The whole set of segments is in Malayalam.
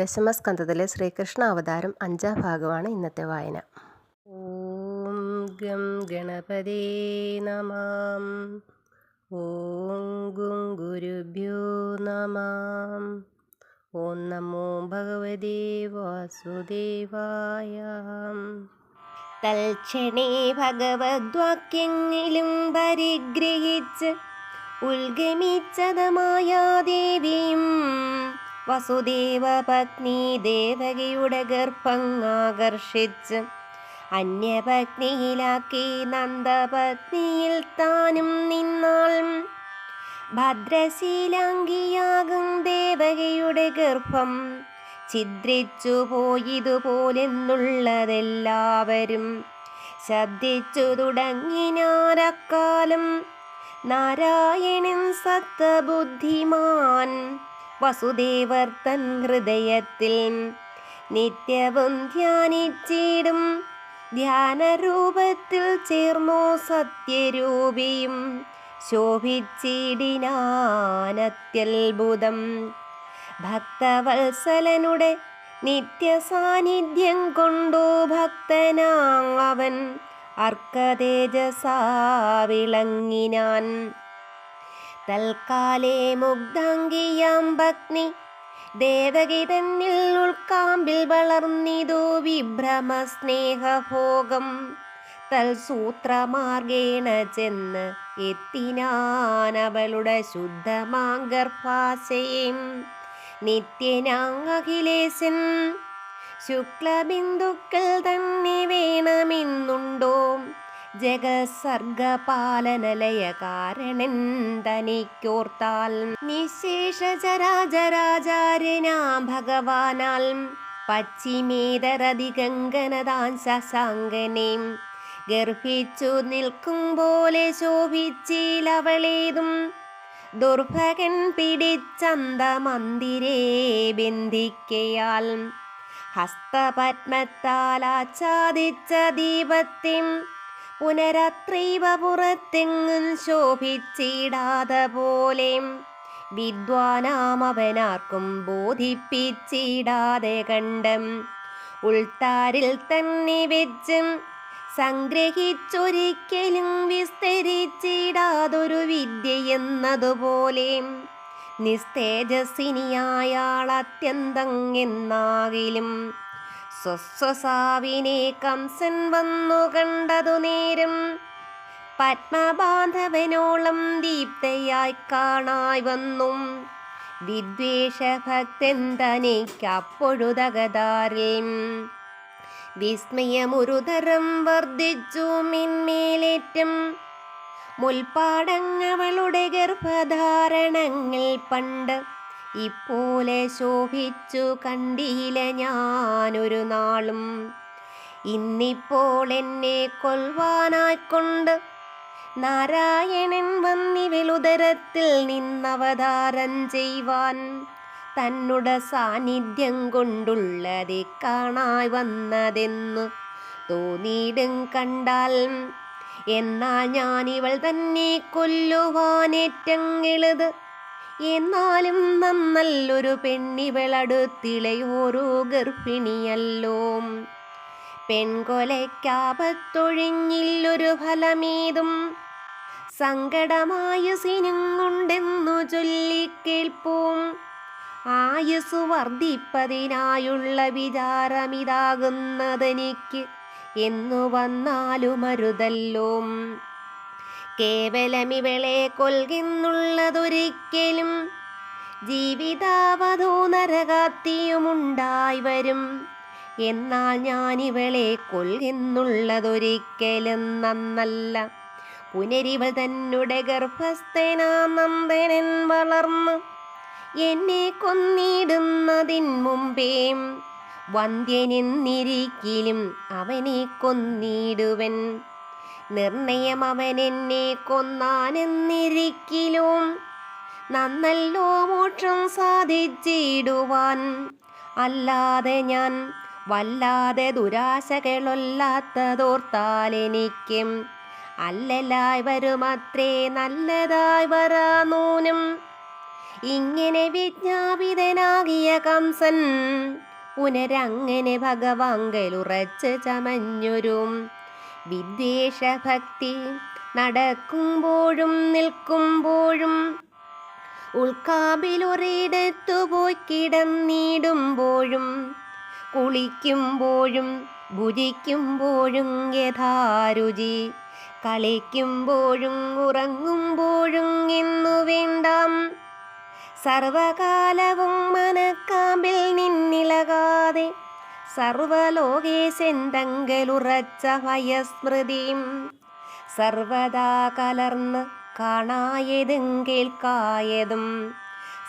ദശമസ്കന്ധത്തിലെ ശ്രീകൃഷ്ണ അവതാരം അഞ്ചാം ഭാഗമാണ് ഇന്നത്തെ വായന. ഓം ഗം ഗണപതേ നമാം. ഓം ഗും ഗുരുഭ്യോ നമാം. ഓം നമോ ഭഗവതേ വാസുദേവായ. തൽക്ഷണേ ഭഗവദ്വാക്യങ്ങളും പരിഗ്രഹിച്ച് ഉത്ഗമിച്ചതമായാദേവിയും വസുദേവ പത്നി ദേവകിയുടെ ഗർഭങ്ങാകർഷിച്ച് അന്യപത്നിയിലാക്കി നന്ദപത്നിയിൽ താനും നിന്നാൾ ഭദ്രശീലാംഗിയാകും ദേവകിയുടെ ഗർഭം. ഛിദ്രിച്ചു പോയിതുപോലെന്നുള്ളതെല്ലാവരും ശബ്ദിച്ചു തുടങ്ങിനാരക്കാലം. നാരായണൻ സത്തബുദ്ധിമാൻ. വസുദേവർ തൻ ഹൃദയത്തിൽ നിത്യവും ധ്യാനിച്ചിടും. ധ്യാനരൂപത്തിൽ ചേർന്നു സത്യരൂപിയും ശോഭിച്ചിടിനാനത്യത്ഭുതം. ഭക്തവത്സലനുടെ നിത്യസാന്നിധ്യം കൊണ്ടു ഭക്തനാവൻ അർക്കതേജസാ വിളങ്ങിനാൻ. തൽക്കാലേ മുഗ്ധാംഗിയാംബഗ്നി. ദേവകി തന്നിൽ ഉൾക്കാമ്പിൽ വളർന്നിതോ വിഭ്രമ സ്നേഹഭോഗം തൽസൂത്രമാർഗേണ ചെന്ന് എത്തിനാനവളുടെ അവളുടെ ശുദ്ധമാഗർഭാശയം. നിത്യനാഖിലേശൻ ശുക്ലബിന്ദുക്കൾ തന്നെ വേണമെന്നുണ്ടോ? ജഗസർഗപാലനലയ കാരണൻ തനിക്കോർത്താൽ നിശേഷ ചരാചരാചാര്യനാം ഭഗവാനാൽ. പശ്ചിമേതരതികങ്കനതാൻ ശശാങ്കനെയും ഗർഭിച്ചു നിൽക്കും പോലെ ശോഭിച്ചിലവളേതും. ദുർഭകൻ പിടിച്ചന്ത മന്ദിരേ ബന്ധിക്കയാൽ. ഹസ്തപത്മത്താൽ ആച്ഛാദിച്ച ദീപത്തിൻ പുനരത്രൈവ പുറത്തെങ്ങും ശോഭിച്ചിടാതെ പോലെ വിദ്വാനാമവനാർക്കും ബോധിപ്പിച്ചിടാതെ കണ്ടം. ഉൾത്താരിൽ തന്നെ വെച്ചും സംഗ്രഹിച്ചൊരിക്കലും വിസ്തരിച്ചിടാതൊരു വിദ്യയെന്നതുപോലെ നിസ്തേജസിനിയായാൾ അത്യന്തം എന്നാകിലും സ്വസ്വസാവിനെ കംസൻ വന്നു കണ്ടതു നേരം. പത്മബാന്ധവനോളം ദീപ്തയായി കാണായി വന്നു. വിദ്വേഷഭക്തൻ തനിക്കപ്പൊഴുതകതാരിൽ വിസ്മയമുരുതരം വർദ്ധിച്ചു മിന്മേലേറ്റം. മുൽപ്പാടങ്ങവളുടെ ഗർഭധാരണങ്ങൾ പണ്ട് ഇപ്പോലെ ശോഭിച്ചു കണ്ടില്ല ഞാനൊരു നാളും ഇന്നിപ്പോൾ എന്നെ കൊൽവാനായിക്കൊണ്ട് നാരായണൻ വന്നിവളുദരത്തിൽ നിന്നവതാരം ചെയ്യുവാൻ തന്നുട സാന്നിധ്യം കൊണ്ടുള്ളതെ കാണായി വന്നതെന്ന് തോന്നിയിടും കണ്ടാൽ. എന്നാൽ ഞാനിവൾ തന്നെ കൊല്ലുവാനേറ്റങ്ങളത് എന്നാലും നന്നല്ലൊരു പെണ്ണിവളടുത്തിളയോരോ ഗർഭിണിയല്ലോ പെൺകൊലയ്ക്കാപത്തൊഴിഞ്ഞില്ലൊരു ഫലമേതും സങ്കടമായ സിനുങ്ങുണ്ടെന്നു ചൊല്ലിക്കേൾപ്പും ആയുസ് വർദ്ധിപ്പതിനായുള്ള വിചാരമിതാകുന്നതെനിക്ക് എന്നു വന്നാലുമരുതല്ലോ. കേവലമിവളെ കൊൽകുന്നുള്ളതൊരിക്കലും ജീവിതാവധൂ നരകാത്തിയുമുണ്ടായി വരും എന്നാൽ ഞാനിവളെ കൊൽകുന്നുള്ളതൊരിക്കലും നന്നല്ല. പുനരിവൾ തന്നുടെ ഗർഭസ്ഥനാ നന്ദനൻ വളർന്ന് എന്നെ കൊന്നിടുന്നതിൻ മുമ്പേ വന്ധ്യനെന്നിരിക്കലും അവനെ കൊന്നിടുവൻ. നിർണയം അവൻ എന്നെ കൊന്നാനെന്നിരിക്കലും നന്നല്ലോ മോക്ഷം സാധിച്ചിടുവാൻ. അല്ലാതെ ഞാൻ വല്ലാതെ ദുരാശകളൊല്ലാത്തതോർത്താൽ എനിക്കും അല്ലലായി വരുമത്രേ നല്ലതായി വരാനൂനും. ഇങ്ങനെ വിജ്ഞാപിതനാകിയ കംസൻ പുനരങ്ങനെ ഭഗവാങ്കലുറച്ച് ചമഞ്ഞൊരു. വിദ്വേഷഭക്തി നടക്കുമ്പോഴും നിൽക്കുമ്പോഴും ഉൾക്കാമ്പിലൊരിടത്തു പോയി കിടന്നിടുമ്പോഴും കുളിക്കുമ്പോഴും ഭുജിക്കുമ്പോഴും യഥാരുചി കളിക്കുമ്പോഴും ഉറങ്ങുമ്പോഴും എന്നു വേണ്ടാം. സർവകാലവും മനക്കാമ്പിൽ നിന്നിളകാതെ സർവലോകേശെന്തങ്കലുറച്ച ഭയസ്മൃതിയും സർവദാ കലർന്ന് കാണായതും കേൾക്കായതും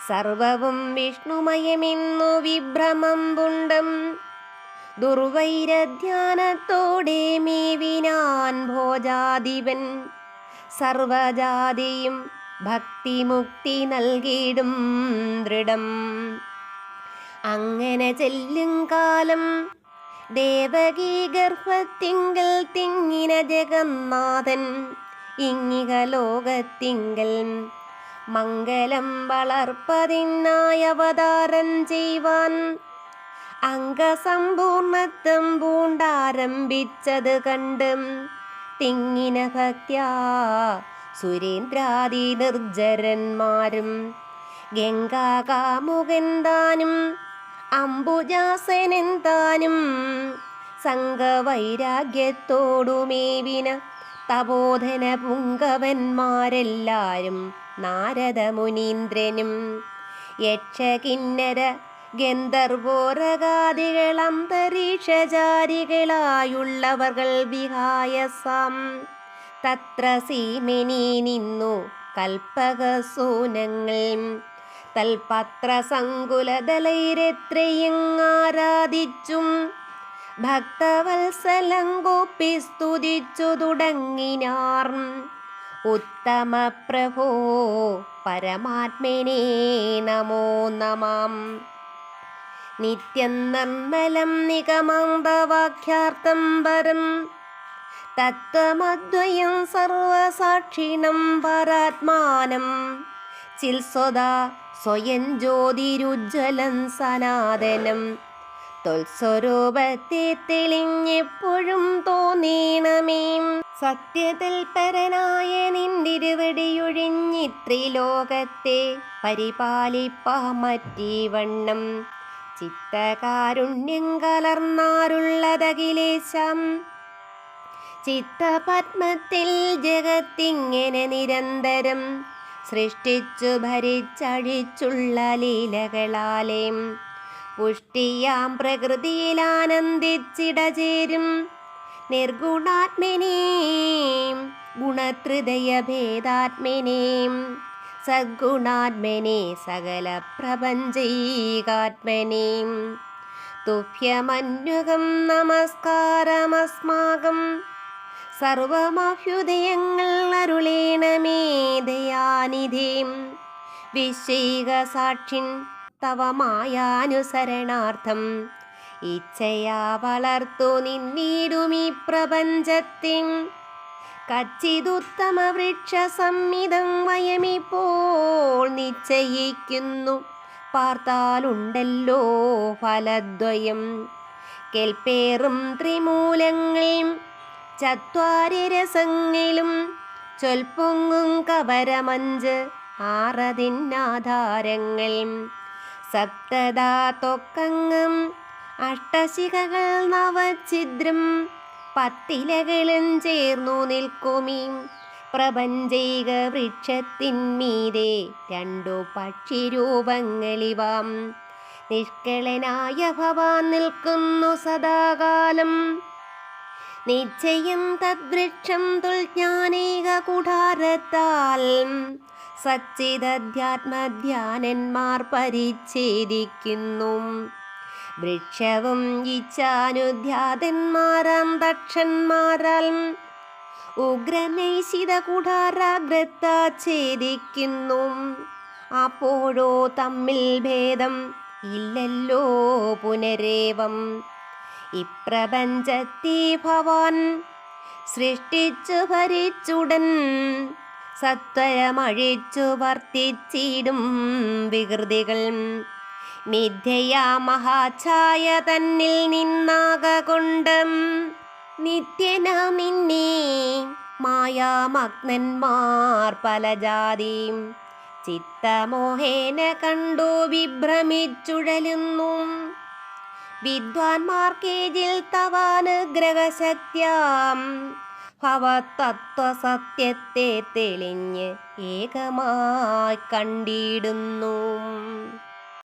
സർവവും വിഷ്ണുമയമെന്നു വിഭ്രമം പുണ്ടം. ദുർവൈരധ്യാനത്തോടെ മേവിനാൻ ഭോജാധിപൻ സർവജാതിയും ഭക്തിമുക്തി നൽകിയിടും ദൃഢം. അങ്ങനെ ചെല്ലും കാലം. ദേവകീ ഗർഭത്തിങ്കൽ തിങ്ങിന ജഗന്നാഥൻ ഇങ്ങിക ലോകത്തിങ്കൽ. മംഗലം വളർപ്പതിനായി അവതാരം ചെയ്യുവാൻ അംഗസമ്പൂർണത്വം പൂണ്ടാരംഭിച്ചത് കണ്ട് തിങ്ങിന ഭക്ത്യാ സുരേന്ദ്രാദി നിർജരന്മാരും ഗംഗാകാമുകൻ താനും അംബുജാസനൻ താനും സംഘവൈരാഗ്യത്തോടുമേവിന തപോധന പുങ്കവന്മാരെല്ലാരും നാരദ മുനീന്ദ്രനും യക്ഷകിന്നര ഗന്ധർവോരകാദികൾ വിഹായസാം തത്ര സീമിനി നിന്നു കൽപ്പകസൂനങ്ങൾ തൽപത്ര സങ്കുലതലൈരെത്രയും ആരാധിച്ചും ഭക്തവത്സലം കോപ്പി സ്തുതിച്ചു തുടങ്ങിനാർ ഉത്തമ പ്രഭോ പരമാത്മനെ നമോ നമാം. നിത്യം നിർമ്മലം നിഗമാന്തവാഖ്യാർത്ഥം വരം. തത്വമദ്വയം സർവസാക്ഷിണം പരാത്മാനം ചിൽസ്വദാ സ്വയം ജ്യോതിരുജ്വലം സനാതനം. തൊൽസ്വരൂപത്തെ തെളിഞ്ഞെപ്പോഴും തോന്നീണമേ. സത്യതൽപരനായ നിന്തിരുവടിയൊഴിഞ്ഞിത്രിലോകത്തെ പരിപാലിപ്പാമറ്റീവണ്ണം ചിത്തകാരുണ്യം കലർന്നാരുള്ളതകിലേശം ചിത്തപത്മത്തിൽ ജഗത്തിങ്ങനെ നിരന്തരം സൃഷ്ടിച്ചു ഭരിച്ചഴിച്ചുള്ള ലീലകളാലേ. പുഷ്ടിയാം പ്രകൃതിയിൽ ആനന്ദിച്ചിടചേരും നിർഗുണാത്മനേം ഗുണത്രിതയ ഭേദാത്മനേം സദ്ഗുണാത്മനെ സകല പ്രപഞ്ചീകാത്മനേം തുഭ്യമന്യുകം നമസ്കാരമസ്മാകം. സർവമഭ്യുദയങ്ങൾ അരുളേണമേ ദയാനിധിം. വിശ്വൈക സാക്ഷിൻ തവമായാനുസരണാർത്ഥം. ഇച്ഛയാ വളർത്തു നിന്നിടുമീ പ്രപഞ്ചത്തിൻ. കച്ചിതുത്തമ വൃക്ഷ സംമിതം വയമിപ്പോൾ നിശ്ചയിക്കുന്നു. പാർത്താലുണ്ടല്ലോ ഫലദ്വയം. കെൽപ്പേറും ത്രിമൂലങ്ങൾ ചത്വാരി രസങ്ങളും ചൊൽപ്പൊങ്ങും കവരമഞ്ച് ആറതിന്നാധാരങ്ങൾ. സപ്തദാ തൊക്കങ്ങും അഷ്ടശിഖകൾ നവഛിദ്രം പത്തിലകളും ചേർന്നു നിൽക്കുമീ. പ്രപഞ്ചൈക വൃക്ഷത്തിന്മീതെ രണ്ടു പക്ഷിരൂപങ്ങളിവാം. നിഷ്കളനായ ഭവാൻ നിൽക്കുന്നു സദാകാലം. നിശ്ചയം തദ്വൃക്ഷം തുൽജ്ഞാനേക കുഠാരത്താൽ. സച്ചിദധ്യാത്മധ്യാനന്മാർ പരിച്ഛേദിക്കുന്നു. വൃക്ഷവും ഇച്ഛാനുധ്യാതന്മാരാം ദക്ഷന്മാരാൽ ഉഗ്രനൈശിത കുടാരാഗ്രത്ത ഛേദിക്കുന്നു. അപ്പോഴോ തമ്മിൽ ഭേദം ഇല്ലല്ലോ പുനരേവം. ഇപ്രപഞ്ചത്തെ ഭവാൻ സൃഷ്ടിച്ചു ഭരിച്ചുടൻ സത്വരമഴിച്ചു വർത്തിച്ചിടും വികൃതികൾ. മിഥ്യയാ മഹാഛായ തന്നിൽ നിന്നാകൊണ്ട് നിത്യനാമിന്നേ മായാമഗ്നന്മാർ പല ജാതിയും ചിത്തമോഹേന കണ്ടു വിഭ്രമിച്ചുഴലുന്നു. വിദ്വാൻമാർക്കേജിൽ തവാനുഗ്രഹശക്തിയാം. ഭവതത്വസത്യത്തെ തെളിഞ്ഞ് ഏകമായി കണ്ടിടുന്നു.